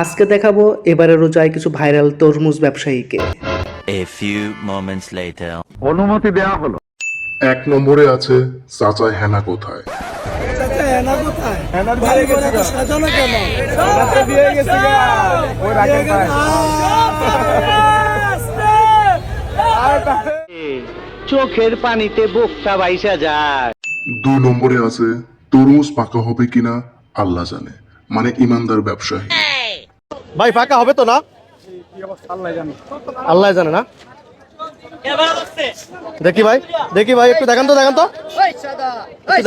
আজকে দেখাবো এবারে রোজায় কিছু ভাইরাল তরমুজ ব্যবসায়ীকে। A few moments later. অনুমতি দেওয়া হলো। এক নম্বরে আছে চাচা হেনা কোথায়? চোখের পানিতে বোকটা বাইসা যায়। দুই নম্বরে আছে তরমুজ পাকা হবে কিনা আল্লাহ জানে। মানে ইমানদার ব্যবসায়ী। ভাই ফাঁকা হবে তো না? আল্লাহ জানে না। দেখি ভাই দেখি ভাই একটু দেখান তো দেখান তো।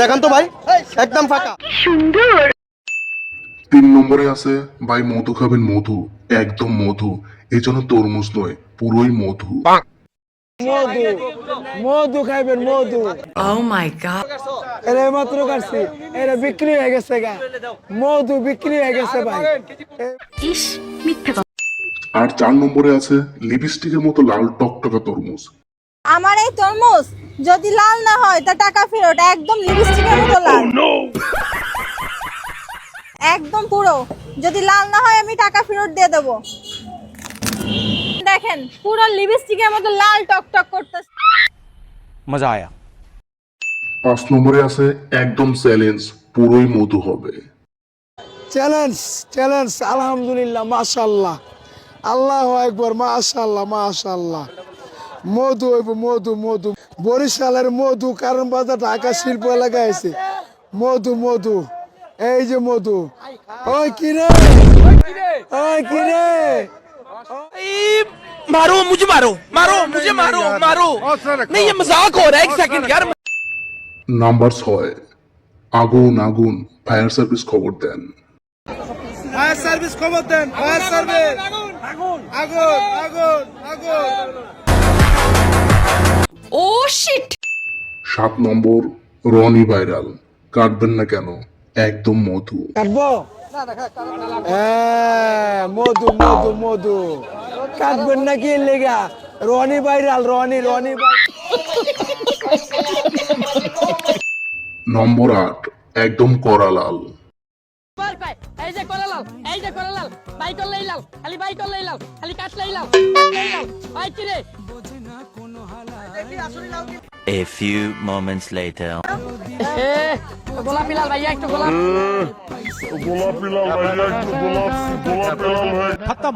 দেখান তো ভাই একদম ফাঁকা। সুন্দর। তিন নম্বরে আছে ভাই মধু খাবেন মধু একদম মধু। এজন্য জন্য তরমুজ নয় পুরোই মধু। মধু খাইবেন মধু। Oh my god. এরা মাত্র কাটছি এরা বিক্রি হয়ে গেছে গা। মধু বিক্রি হয়ে গেছে ভাই। ইস মিথ্যে আর চার নম্বরে আছে লিপস্টিকের মতো লাল টকটকা তরমুজ। আমার এই তরমুজ যদি লাল না হয় তা টাকা ফেরত একদম লিপস্টিকের মতো লাল। একদম পুরো। যদি লাল না হয় আমি টাকা ফেরত দিয়ে দেবো। দেখেন পুরো লিপস্টিকের মতো লাল টক টক করতেছে পাঁচ নম্বরে আছে একদম চ্যালেঞ্জ পুরোই মধু হবে। চ্যালেঞ্জ চ্যালেঞ্জ আলহামদুলিল্লাহ মাশাল্লাহ আল্লাহ একবার মাশাল্লাহ মাশাল্লাহ মধু হইব মধু মধু। বরিশালের মধু কারণ বাজার ঢাকা শিল্প এলাকায় আছে। মধু মধু। এই যে মধু। ওই কিরে? ওই কিরে? मारो मुझे मारो मारो मुझे मारो मारो नहीं ये मजाक हो रहा है एक सेकंड यार নাম্বার ছয় আগুন আগুন ফায়ার সার্ভিস খবর দেন ফায়ার সার্ভিস খবর দেন ফায়ার সার্ভিস আগুন আগুন আগুন আগুন Oh shit. সাত নম্বর রনি ভাইরাল কাটবেন না কেন একদম মধু কাটবো হ্যাঁ মধু মধু মধু কাঁদবেন নাকি লেগা? রনি ভাইরাল রনি রনি ভাই নম্বর আট একদম করা লাল এই যে খালি বাই করলেই লাল খালি কাটলেই লাল কাটলেই লাল। ভাই কি রে? বোঝে A few moments later. গোলাপি খতম।